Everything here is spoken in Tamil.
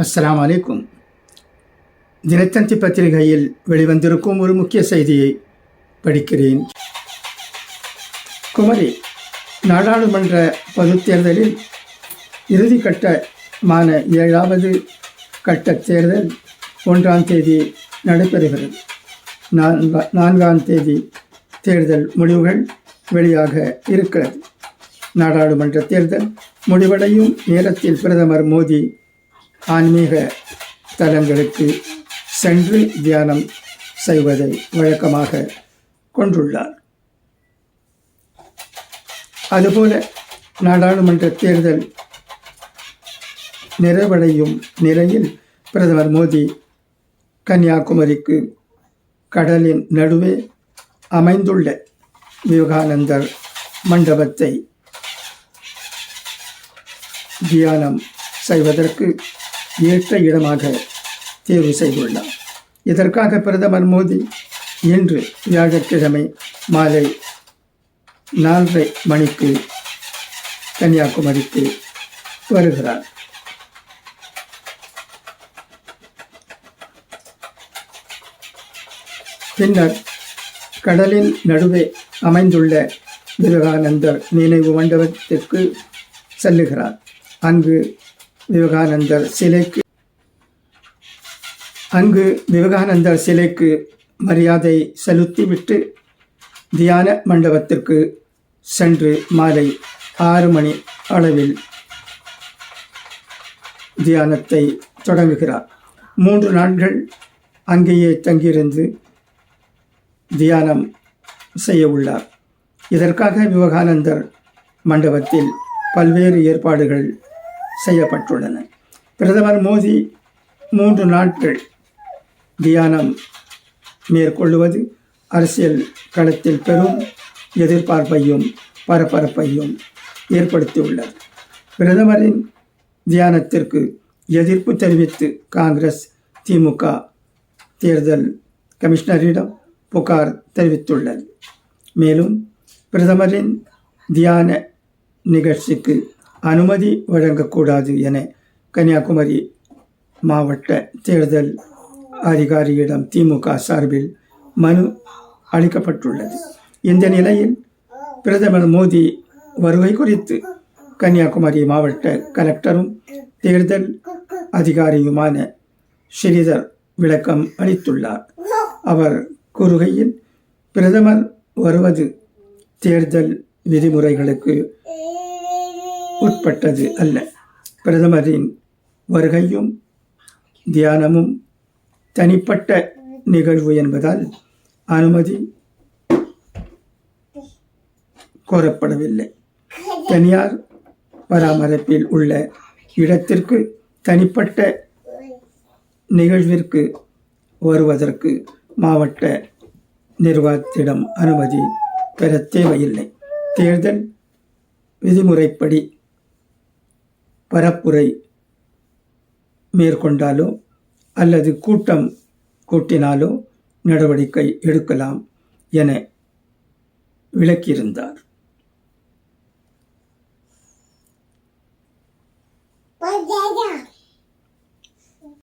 அஸ்லாம் அலைக்கும் தினத்தந்தி பத்திரிகையில் வெளிவந்திருக்கும் ஒரு முக்கிய செய்தியை படிக்கிறேன். குமரி நாடாளுமன்ற பொதுத் தேர்தலில் இறுதிக்கட்டமான ஏழாவது கட்ட தேர்தல் ஒன்றாம் தேதி நடைபெறுகிறது. நான்கா நான்காம் தேதி தேர்தல் முடிவுகள் வெளியாக இருக்கிறது. நாடாளுமன்ற தேர்தல் முடிவடையும் நேரத்தில் பிரதமர் மோடி ஆன்மீக தலங்களுக்கு சென்று தியானம் செய்வதை வழக்கமாக கொண்டுள்ளார். அதுபோல நாடாளுமன்ற தேர்தல் நிறைவடையும் நிலையில் பிரதமர் மோடி கன்னியாகுமரிக்கு கடலின் நடுவே அமைந்துள்ள விவேகானந்தர் மண்டபத்தை தியானம் செய்வதற்கு ஏற்ற இடமாக தேர்வு செய்துள்ளார். இதற்காக பிரதமர் மோடி இன்று வியாழக்கிழமை மாலை நாலரை மணிக்கு கன்னியாகுமரிக்கு வருகிறார். பின்னர் கடலின் நடுவே அமைந்துள்ள விவேகானந்தர் நினைவு மண்டபத்திற்கு செல்லுகிறார். அங்கு விவேகானந்தர் சிலைக்கு அங்கு விவேகானந்தர் சிலைக்கு மரியாதை செலுத்திவிட்டு தியான மண்டபத்திற்கு சென்று மாலை ஆறு மணி அளவில் தியானத்தை தொடங்குகிறார். மூன்று நாட்கள் அங்கேயே தங்கியிருந்து தியானம் செய்ய உள்ளார். இதற்காக விவேகானந்தர் மண்டபத்தில் பல்வேறு ஏற்பாடுகள் செய்யப்பட்டுள்ளன. பிரதமர் மோடி மூன்று நாட்கள் தியானம் மேற்கொள்வது அரசியல் களத்தில் பெரும் எதிர்பார்ப்பையும் பரபரப்பையும் ஏற்படுத்தியுள்ளது. பிரதமரின் தியானத்திற்கு எதிர்ப்பு தெரிவித்து காங்கிரஸ் திமுக தேர்தல் கமிஷனரிடம் புகார் தெரிவித்துள்ளது. மேலும் பிரதமரின் தியான நிகழ்ச்சிக்கு அனுமதி வழங்கக்கூடாது என கன்னியாகுமரி மாவட்ட தேர்தல் அதிகாரியிடம் திமுக சார்பில் மனு அளிக்கப்பட்டுள்ளது. இந்த நிலையில் பிரதமர் மோடி வருகை குறித்து கன்னியாகுமரி மாவட்ட கலெக்டரும் தேர்தல் அதிகாரியுமான ஸ்ரீதர் விளக்கம் அளித்துள்ளார். அவர் கூறுகையில் பிரதமர் வருவது தேர்தல் விதிமுறைகளுக்கு உட்பட்டது அல்ல. பிரதமரின் வருகையும் தியானமும் தனிப்பட்ட நிகழ்வு என்பதால் அனுமதி கோரப்படவில்லை. தனியார் பராமரிப்பில் உள்ள இடத்திற்கு தனிப்பட்ட நிகழ்விற்கு வருவதற்கு மாவட்ட நிர்வாகத்திடம் அனுமதி பெற தேவையில்லை. தேர்தல் விதிமுறைப்படி பரப்புரை மேற்கொண்டாலோ அல்லது கூட்டம் கூட்டினாலோ நடவடிக்கை எடுக்கலாம் என விளக்கியிருந்தார் Yeah, yeah.